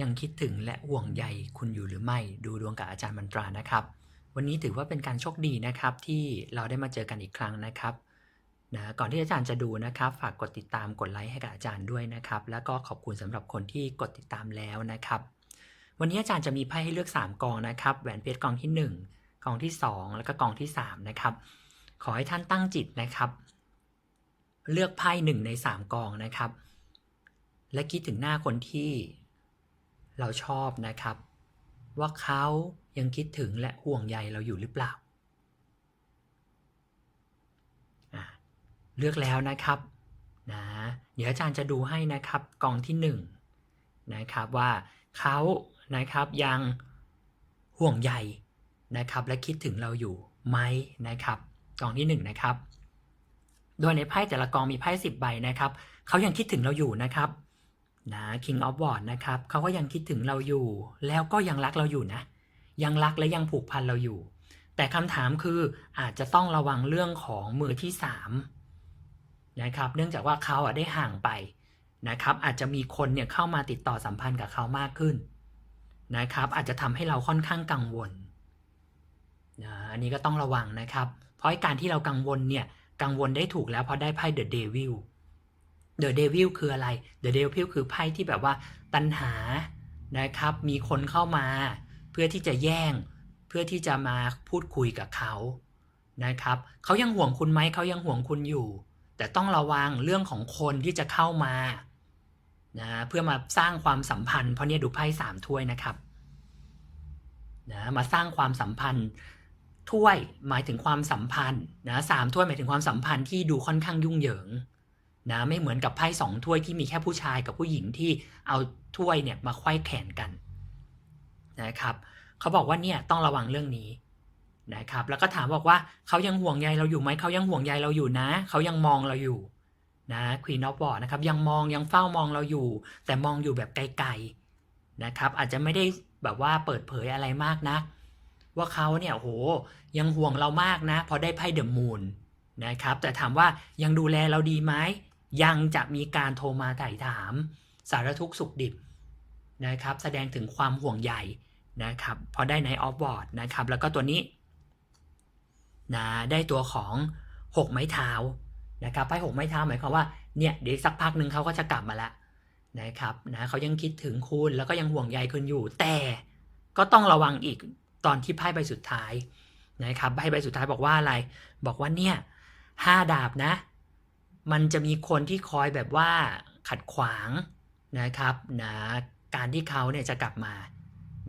ยังคิดถึงและห่วงใยคุณอยู่หรือไม่ ดูดวงกับอาจารย์มันตรานะครับ วันนี้ถือว่าเป็นการโชคดีนะครับ ที่เราได้มาเจอกันอีกครั้งนะครับนะก่อนที่อาจารย์จะดูนะครับ ฝากกดติดตามกดไลค์ให้กับอาจารย์ด้วยนะครับ แล้วก็ขอบคุณสำหรับคนที่กดติดตามแล้วนะครับ วันนี้อาจารย์จะมีไพ่ให้เลือก 3 กองนะครับแหวนเพชรกองที่ 1 กองที่ 2 แล้วก็กองที่3นะครับขอให้ท่านตั้งจิตนะครับ เลือกไพ่หนึ่งใน 3 กองนะครับ และคิดถึงหน้าคนที่ เราชอบนะครับ ว่าเขายังคิดถึงและห่วงใยเราอยู่หรือเปล่า เลือกแล้วนะครับนะเดี๋ยวอาจารย์จะดูให้นะครับกองที่หนึ่งนะครับว่าเขานะครับยังห่วงใยนะครับ และคิดถึงเราอยู่ไหมนะครับกองที่หนึ่งนะครับ โดยในไพ่แต่ละกองมีไพ่สิบใบนะครับเขายังคิดถึงเราอยู่นะครับ นะ King of w a r d นะครับเขาก็ยังคิดถึงเราอยู่ แล้วก็ยังรักเราอยู่นะ ยังรักและยังผูกพันเราอยู่ แต่คำถามคืออาจจะต้องระวังเรื่องของมือที่สามนะครับเนื่องจากว่าเขาได้ห่างไปนะครับ อาจจะมีคนเนี่ยเข้ามาติดต่อสัมพันธ์กับเขามากขึ้นนะครับ อาจจะทำให้เราค่อนข้างกังวลนะอันนี้ก็ต้องระวังนะครับ เพราะการที่เรากังวลเนี่ยกังวลได้ถูกแล้วเพราะได้ไพ่เดอะเดวิล The Devil The Devil คืออะไร The Devil คือไพ่ที่แบบว่าตัณหานะครับ มีคนเข้ามา เพื่อที่จะแย่ง เพื่อที่จะมาพูดคุยกับเขานะครับเขายังห่วงคุณไหมเขายังห่วงคุณอยู่ แต่ต้องระวังเรื่องของคนที่จะเข้ามานะเพื่อมาสร้างความสัมพันธ์ เพราะเนี่ยดูไพ่สามถ้วยนะครับนะมาสร้างความสัมพันธ์ถ้วยหมายถึงความสัมพันธ์นะสามถ้วยหมายถึงความสัมพันธ์ที่ดูค่อนข้างยุ่งเหยิง นะไม่เหมือนกับไพ่สองถ้วยที่มีแค่ผู้ชายกับผู้หญิงที่เอาถ้วยเนี่ยมาไขว้แขนกันนะครับเขาบอกว่าเนี่ยต้องระวังเรื่องนี้นะครับแล้วก็ถามบอกว่าเขายังห่วงใยเราอยู่ไหมเขายังห่วงใยเราอยู่นะเขายังมองเราอยู่นะควีนอฟบอร์นะครับยังมองยังเฝ้ามองเราอยู่ แต่มองอยู่แบบไกลๆนะครับอาจจะไม่ได้แบบว่าเปิดเผยอะไรมากนะ ว่าเขาเนี่ยโหยังห่วงเรามากนะ พอได้ไพ่เดอะมูนนะครับแต่ถามว่ายังดูแลเราดีไหม ยังจะมีการโทรมาไถ่ถามสารทุกสุขดิบนะครับ แสดงถึงความห่วงใยนะครับ พอได้ในออฟบอร์ดนะครับ แล้วก็ตัวนี้นะได้ตัวของ 6 ไม้เท้านะครับไพ่หกไม้เท้าหมายความว่าเนี่ยเดี๋ยวสักพักหนึ่งเขาก็จะกลับมาละนะครับนะเขายังคิดถึงคุณแล้วก็ยังห่วงใยคุณอยู่ แต่ก็ต้องระวังอีกตอนที่ไพ่ใบสุดท้ายนะครับไพ่ใบสุดท้ายบอกว่าอะไร บอกว่าเนี่ยห้าดาบนะ มันจะมีคนที่คอยแบบว่าขัดขวางนะครับนะการที่เขาเนี่ยจะกลับมา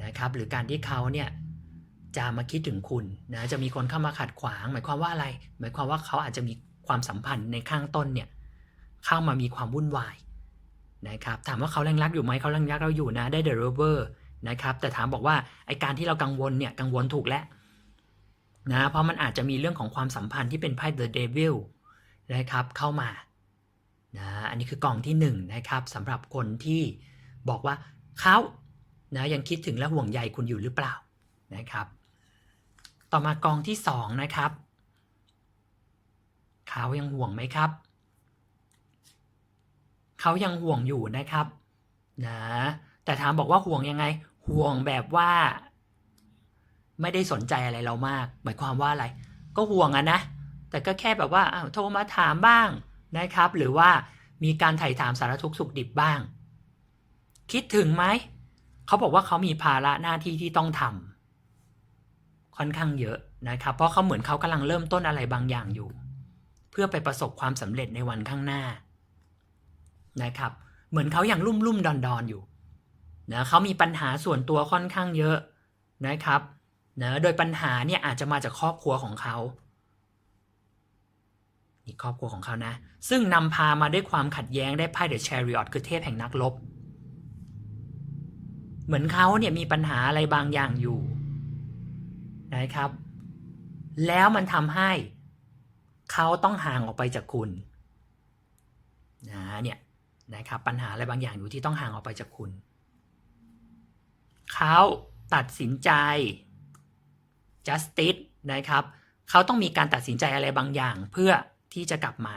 นะครับหรือการที่เขาเนี่ยจะมาคิดถึงคุณนะจะมีคนเข้ามาขัดขวาง หมายความว่าอะไร หมายความว่าเขาอาจจะมีความสัมพันธ์ในข้างต้นเนี่ยเข้ามามีความวุ่นวายนะครับถามว่าเขาแรงรักอยู่ไหมเขาแรงรักเราอยู่นะได้เดอะโรเวอร์นะครับแต่ถามบอกว่าไอการที่เรากังวลเนี่ยกังวลถูกแล้วนะเพราะมันอาจจะมีเรื่องของความสัมพันธ์ที่เป็นไพ่ The Devil นะครับเข้ามานะอันนี้คือกองที่1นนะครับสำหรับคนที่บอกว่าเขานะยังคิดถึงและห่วงใยคุณอยู่หรือเปล่านะครับ ต่อมากองที่2นะครับเขายังห่วงไหมครับเขายังห่วงอยู่นะครับนะแต่ถามบอกว่าห่วงยังไง ห่วงแบบว่า ไม่ได้สนใจอะไรเรามาก หมายความว่าอะไร ก็ห่วงอะนะ แต่ก็แค่แบบว่าโทรมาถามบ้างนะครับ หรือว่ามีการไถ่ถามสารทุกข์สุขดิบบ้าง คิดถึงไหม เขาบอกว่าเขามีภาระหน้าที่ที่ต้องทำค่อนข้างเยอะนะครับ เพราะเขาเหมือนเขากำลังเริ่มต้นอะไรบางอย่างอยู่ เพื่อไปประสบความสำเร็จในวันข้างหน้านะครับ เหมือนเขายัางรุ่มรุ่มดอนดอนอยู่นะเขามีปัญหาส่วนตัวค่อนข้างเยอะนะครับนะโดยปัญหาเนี่ยอาจจะมาจากครอบครัวของเขา นี่ครอบครัวของเขานะ ซึ่งนำพามาด้วยความขัดแย้งได้ไพ่เดอะแชริออตคือเทพแห่งนักรบ เหมือนเขาเนี่ยมีปัญหาอะไรบางอย่างอยู่นะครับ แล้วมันทำให้เขาต้องห่างออกไปจากคุณนะเนี่ยนะครับปัญหาอะไรบางอย่างอยู่ที่ต้องห่างออกไปจากคุณ เขาตัดสินใจ justice นะครับ เขาต้องมีการตัดสินใจอะไรบางอย่าง เพื่อ ที่จะกลับมา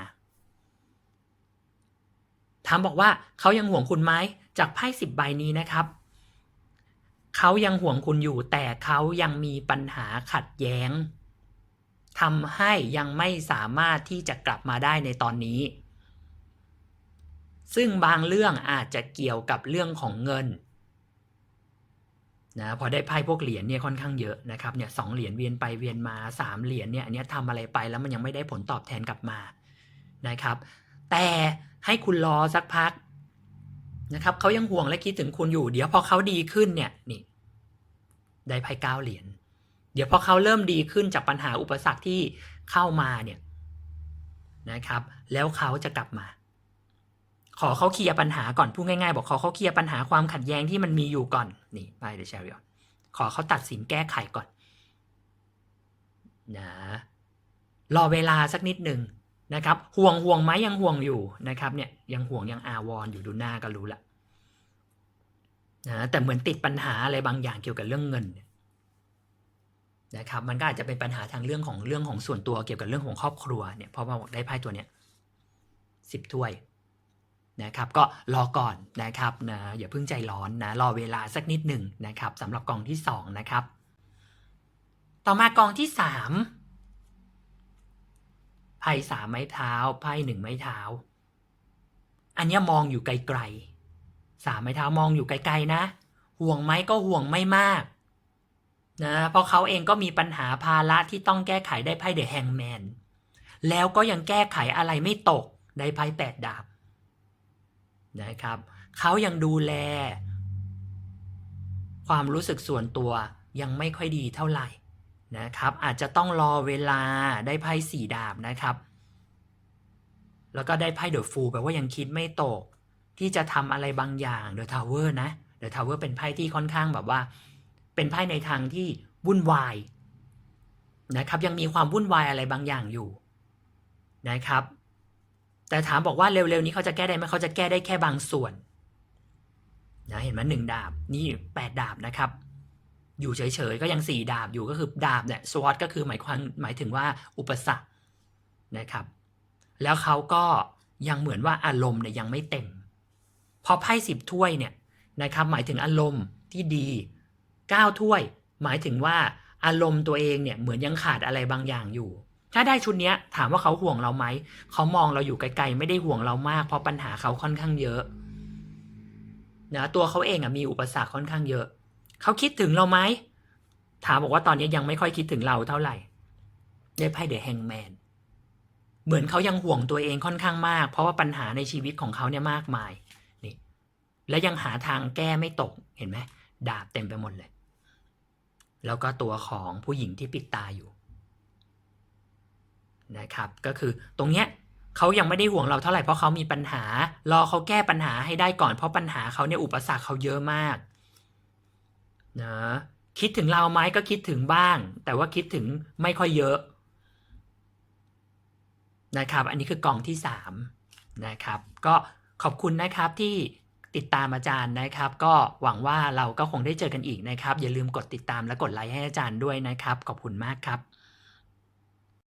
ถามบอกว่าเขายังห่วงคุณไหมจากไพ่สิบใบนี้นะครับ เขายังห่วงคุณอยู่ แต่เขายังมีปัญหาขัดแย้งทำให้ยังไม่สามารถที่จะกลับมาได้ในตอนนี้ ซึ่งบางเรื่องอาจจะเกี่ยวกับเรื่องของเงิน นะพอได้ไพ่พวกเหรียญเนี่ยค่อนข้างเยอะนะครับเนี่ยสองเหรียญเวียนไปเวียนมาสามเหรียญเนี่ยอันนี้ทำอะไรไปแล้วมันยังไม่ได้ผลตอบแทนกลับมานะครับ แต่ให้คุณรอสักพักนะครับเขายังห่วงและคิดถึงคุณอยู่ เดี๋ยวพอเขาดีขึ้นเนี่ยนี่ได้ไพ่เก้าเหรียญเดี๋ยวพอเขาเริ่มดีขึ้นจากปัญหาอุปสรรคที่เข้ามาเนี่ยนะครับ แล้วเขาจะกลับมา ขอเขาเคลียร์ปัญหาก่อนพูดง่ายๆ บอกขอเขาเคลียร์ปัญหาความขัดแย้งที่มันมีอยู่ก่อนนี่ไปเดชาริออนขอเขาตัดสินแก้ไขก่อนนะรอเวลาสักนิดหนึ่งนะครับห่วงห่วงไหมยังห่วงอยู่นะครับเนี่ยยังห่วงยังอาวรออยู่ดูหน้าก็รู้ละนะแต่เหมือนติดปัญหาอะไรบางอย่างเกี่ยวกับเรื่องเงินนะครับมันก็อาจจะเป็นปัญหาทางเรื่องของเรื่องของส่วนตัวเกี่ยวกับเรื่องของครอบครัวเนี่ยเพราะว่าได้ไพ่ตัวเนี้ยสิบถ้วย นะครับก็รอก่อนนะครับนะอย่าเพิ่งใจร้อนนะรอเวลาสักนิดหนึ่งนะครับสำหรับกองที่สองนะครับต่อมากองที่สามไพ่สามไม้เท้าไพ่หนึ่งไม้เท้า อันนี้มองอยู่ไกลๆสามไม้เท้ามองอยู่ไกลๆนะ ห่วงไหมก็ห่วงไม่มากนะเพราะเขาเองก็มีปัญหาภาระที่ต้องแก้ไขได้ไพ่เดอะแฮงแมนแล้วก็ยังแก้ไขอะไรไม่ตกได้ไพ่แปดดาบ นะครับเขายังดูแล ความรู้สึกส่วนตัวยังไม่ค่อยดีเท่าไหร่นะครับ อาจจะต้องรอเวลาได้ไพ่สี่ดาบนะครับ แล้วก็ได้ไพ่เดอะฟูลแปลว่ายังคิดไม่ตก ที่จะทำอะไรบางอย่างเดอะทาวเวอร์นะเดอะทาวเวอร์เป็นไพ่ที่ค่อนข้างแบบว่า เป็นไพ่ในทางที่วุ่นวายนะครับ ยังมีความวุ่นวายอะไรบางอย่างอยู่นะครับ แต่ถามบอกว่าเร็วๆนี้เขาจะแก้ได้ไหมเขาจะแก้ได้แค่บางส่วนนะเห็นไหมหนึ่งดาบนี่แปดดาบนะครับ อยู่เฉยๆก็ยังสี่ดาบอยู่ก็คือดาบเนี่ยสวอตก็คือหมายความหมายถึงว่าอุปสรรคนะครับ แล้วเขาก็ยังเหมือนว่าอารมณ์เนี่ยยังไม่เต็ม พอไพ่สิบถ้วยเนี่ยนะครับหมายถึงอารมณ์ที่ดีเก้าถ้วย หมายถึงว่าอารมณ์ตัวเองเนี่ยเหมือนยังขาดอะไรบางอย่างอยู่ ถ้าได้ชุดนี้ถามว่าเขาห่วงเราไหม เขามองเราอยู่ไกลๆ ไม่ได้ห่วงเรามาก เพราะปัญหาเขาค่อนข้างเยอะนะตัวเขาเองอะมีอุปสรรคค่อนข้างเยอะ เขาคิดถึงเราไหม ถามบอกว่าตอนนี้ยังไม่ค่อยคิดถึงเราเท่าไหร่ ได้ไพ่เดอะแฮงแมน เหมือนเขายังห่วงตัวเองค่อนข้างมาก เพราะว่าปัญหาในชีวิตของเขาเนี่ยมากมาย นี่ และยังหาทางแก้ไม่ตก เห็นไหม ดาบเต็มไปหมดเลย แล้วก็ตัวของผู้หญิงที่ปิดตาอยู่ นะครับ ก็คือตรงเนี้ยเขายังไม่ได้ห่วงเราเท่าไหร่เพราะเขามีปัญหา รอเขาแก้ปัญหาให้ได้ก่อนเพราะปัญหาเขาเนี่ยอุปสรรคเขาเยอะมากนะคิดถึงเราไหมก็คิดถึงบ้าง แต่ว่าคิดถึงไม่ค่อยเยอะนะครับ อันนี้คือกล่องที่สามนะครับ ก็ขอบคุณนะครับที่ติดตามอาจารย์นะครับ ก็หวังว่าเราก็คงได้เจอกันอีกนะครับ อย่าลืมกดติดตามและกดไลค์ให้อาจารย์ด้วยนะครับ ขอบคุณมากครับ